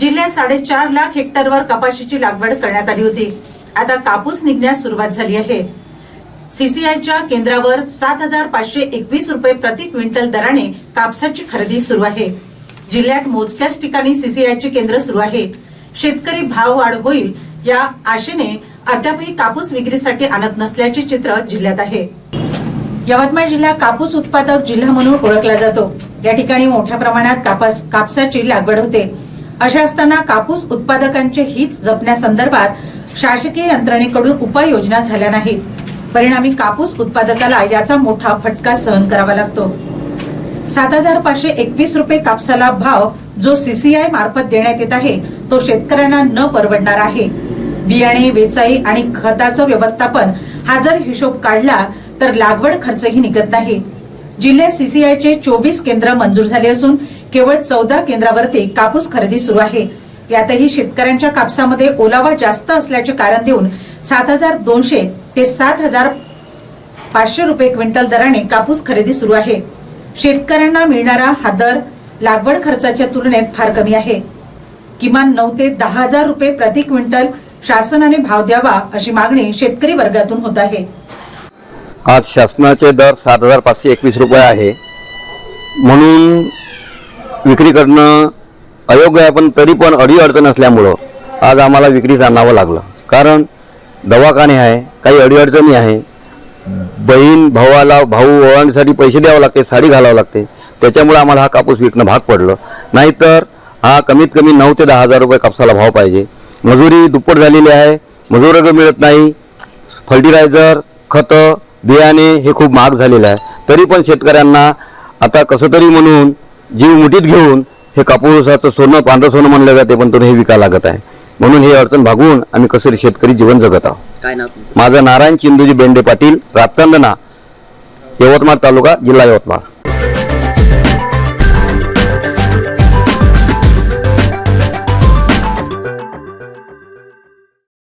जिल्ह्यात साडेचार लाख हेक्टरवर कपाशीची लागवड करण्यात आली होती. आता कापूस निघण्यास सुरुवात झाली आहे. सीसीआयच्या केंद्रावर सात हजार पाचशे एकवीस रुपये प्रति क्विंटल दराने कापसाची खरेदी सुरू आहे. जिल्ह्यात मोजक्याच ठिकाणी सीसीआयची केंद्र सुरू आहे. शेतकरी भाव वाढ होईल या आशेने अद्यापही कापूस विक्रीसाठी आणत नसल्याचे चित्र जिल्ह्यात आहे. यवतमाळ जिल्हा कापूस उत्पादक जिल्हा म्हणून ओळखला जातो. या ठिकाणी मोठ्या प्रमाणात कापास कापसाची लागवड होते. अशा असताना कापूस उत्पादकांचे हित जपण्यासंदर्भात शासकीय यंत्रणेकडून उपाययोजना झाल्या नाहीत. परिणामी कापूस उत्पादकाला याचा मोठा फटका सहन करावा लागतो. सात हजार पाचशे एकवीस रुपये कापसाला भाव जो सीसीआय मार्फत देण्यात येत आहे तो शेतकऱ्यांना न परवडणार आहे. बियाणे वेचाई आणि खताचं व्यवस्थापन हा जर हिशोब काढला तर लागवड खर्चही निघत नाही. जिल्ह्यात सीसीआयचे चोवीस केंद्र मंजूर झाले असून केवळ चौदा केंद्रावरती कापूस खरेदी सुरू आहे. यातही शेतकऱ्यांच्या कापसामध्ये ओलावा जास्त असल्याचे कारण देऊन सात हजार दोनशे ते सात हजार पाचशे रुपये क्विंटल दराने कापूस खरेदी सुरू आहे. शेतकऱ्यांना मिळणारा हा दर लागवड खर्चाच्या तुलनेत फार कमी आहे. किमान नऊ ते दहा हजार रुपये प्रति क्विंटल शासनाने भाव द्यावा अशी मागणी शेतकरी वर्गातून होत आहे. आज शासनाचे दर सात हजार पाचशे एकवीस रुपये आहे. म्हणून विक्री करणं अयोग्य आहे पण तरी पण अडी अडचण असल्यामुळं आज आम्हाला विक्रीस आणावं लागलं. कारण दवाखाने आहे काही अडीअडचणी आहे. बहीण भावाला भाऊ ओवाळण्यासाठी पैसे द्यावे लागते साडी घालावं लागते. त्याच्यामुळे आम्हाला हा कापूस विकणं भाग पडलं. नाहीतर हा कमीत कमी नऊ ते दहा हजार रुपये कापसाला भाव पाहिजे. मजुरी दुप्पट झालेली आहे मजुर मिळत नाही. फर्टिलायझर खतं बियाणे हे खूप महाग झालेलं आहे. तरी पण शेतकऱ्यांना आता कसं तरी म्हणून जीव मुठीत घेऊन हे कापूसाचं सोनं पांढरं सोनं म्हणलं जाते पण तो हे विकायला लागत आहे. म्हणून ही अडचण भागवून आम्ही कसं शेतकरी जीवन जगत आहोत. काय नाव तुमचं? माझं नारायण चिंदूजी बेंडे पाटील रातचंदना यवतमाळ तालुका जिल्हा यवतमाळ.